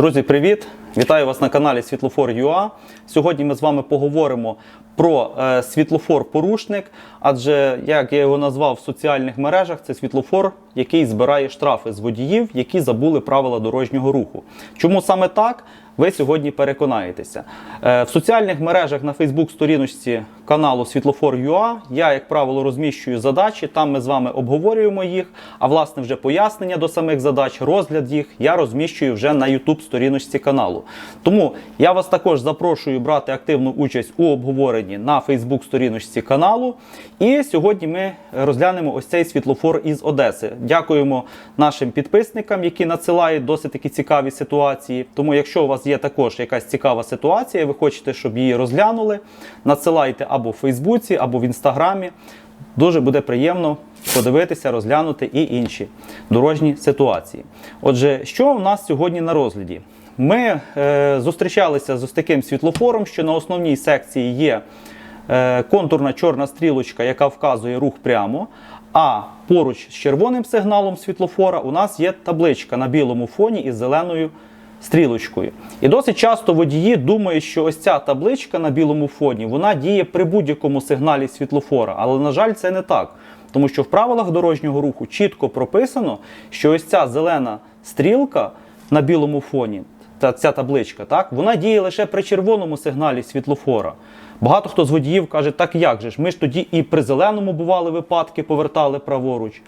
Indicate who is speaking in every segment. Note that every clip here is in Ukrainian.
Speaker 1: Друзі, привіт! Вітаю вас на каналі Світлофор.ua. Сьогодні ми з вами поговоримо про е, світлофор-порушник, адже як я його назвав в соціальних мережах, це світлофор, який збирає штрафи з водіїв, які забули правила дорожнього руху. Чому саме так? Ви сьогодні переконаєтеся. Е, в соціальних мережах на Фейсбук сторіночці каналу Світлофор.ua я, як правило, розміщую задачі. Там ми з вами обговорюємо їх. А власне, вже пояснення до самих задач, розгляд їх я розміщую вже на YouTube сторіночці каналу. Тому я вас також запрошую брати активну участь у обговоренні на Фейсбук сторіночці каналу. І сьогодні ми розглянемо ось цей світлофор із Одеси. Дякуємо нашим підписникам, які надсилають досить такі цікаві ситуації. Тому, якщо у вас є також якась цікава ситуація, ви хочете, щоб її розглянули, надсилайте або в Фейсбуці, або в Інстаграмі. Дуже буде приємно подивитися, розглянути і інші дорожні ситуації. Отже, що в нас сьогодні на розгляді? Ми е, зустрічалися з таким світлофором, що на основній секції є е, контурна чорна стрілочка, яка вказує рух прямо. А поруч з червоним сигналом світлофора у нас є табличка на білому фоні із зеленою стрілочкою. І досить часто водії думають, що ось ця табличка на білому фоні вона діє при будь-якому сигналі світлофора. Але, на жаль, це не так. Тому що в правилах дорожнього руху чітко прописано, що ось ця зелена стрілка на білому фоні, та ця табличка, так, вона діє лише при червоному сигналі світлофора. Багато хто з водіїв каже, так як же ж, ми ж тоді і при зеленому бували випадки, повертали праворуч.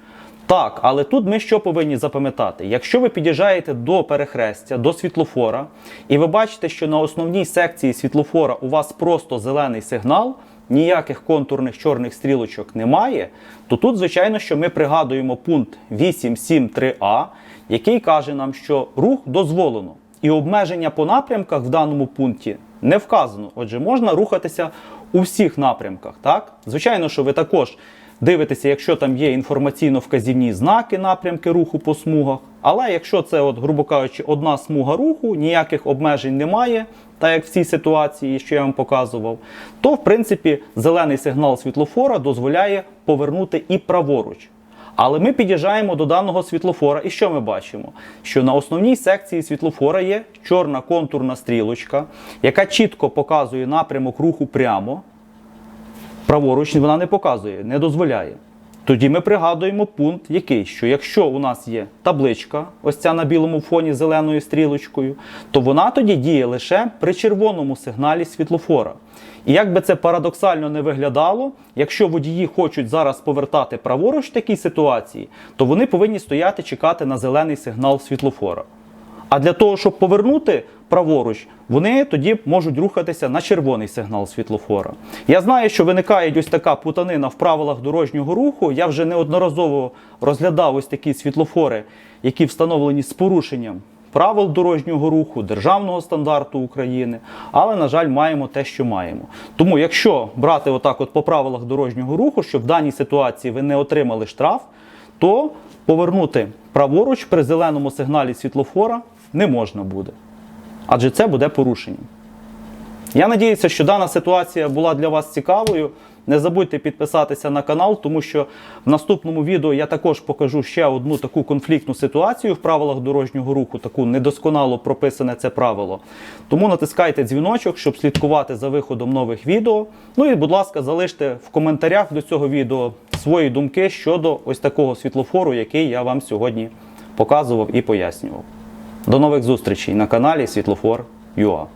Speaker 1: Так, але тут ми що повинні запам'ятати? Якщо ви під'їжджаєте до перехрестя, до світлофора, і ви бачите, що на основній секції світлофора у вас просто зелений сигнал, ніяких контурних чорних стрілочок немає, то тут, звичайно, що ми пригадуємо пункт 8.7.3а, який каже нам, що рух дозволено. І обмеження по напрямках в даному пункті не вказано. Отже, можна рухатися у всіх напрямках. Так? Звичайно, що ви також дивитеся, якщо там є інформаційно-вказівні знаки, напрямки руху по смугах. Але якщо це, от, грубо кажучи, одна смуга руху, ніяких обмежень немає, так як в цій ситуації, що я вам показував, то в принципі зелений сигнал світлофора дозволяє повернути і праворуч. Але ми під'їжджаємо до даного світлофора, і що ми бачимо? Що на основній секції світлофора є чорна контурна стрілочка, яка чітко показує напрямок руху прямо. Праворуч вона не показує, не дозволяє. Тоді ми пригадуємо пункт, який, що якщо у нас є табличка, ось ця на білому фоні зеленою стрілочкою, то вона тоді діє лише при червоному сигналі світлофора. І як би це парадоксально не виглядало, якщо водії хочуть зараз повертати праворуч в такій ситуації, то вони повинні стояти чекати на зелений сигнал світлофора. А для того, щоб повернути праворуч, вони тоді можуть рухатися на червоний сигнал світлофора. Я знаю, що виникає ось така путанина в правилах дорожнього руху. Я вже неодноразово розглядав ось такі світлофори, які встановлені з порушенням правил дорожнього руху, державного стандарту України. Але, на жаль, маємо те, що маємо. Тому, якщо брати отак, от по правилах дорожнього руху, щоб в даній ситуації ви не отримали штраф, то повернути праворуч при зеленому сигналі світлофора не можна буде. Адже це буде порушенням. Я надіюся, що дана ситуація була для вас цікавою. Не забудьте підписатися на канал, тому що в наступному відео я також покажу ще одну таку конфліктну ситуацію в правилах дорожнього руху, таку недосконало прописане це правило. Тому натискайте дзвіночок, щоб слідкувати за виходом нових відео. Ну і, будь ласка, залиште в коментарях до цього відео свої думки щодо ось такого світлофору, який я вам сьогодні показував і пояснював. До нових зустрічей на каналі Світлофор.ua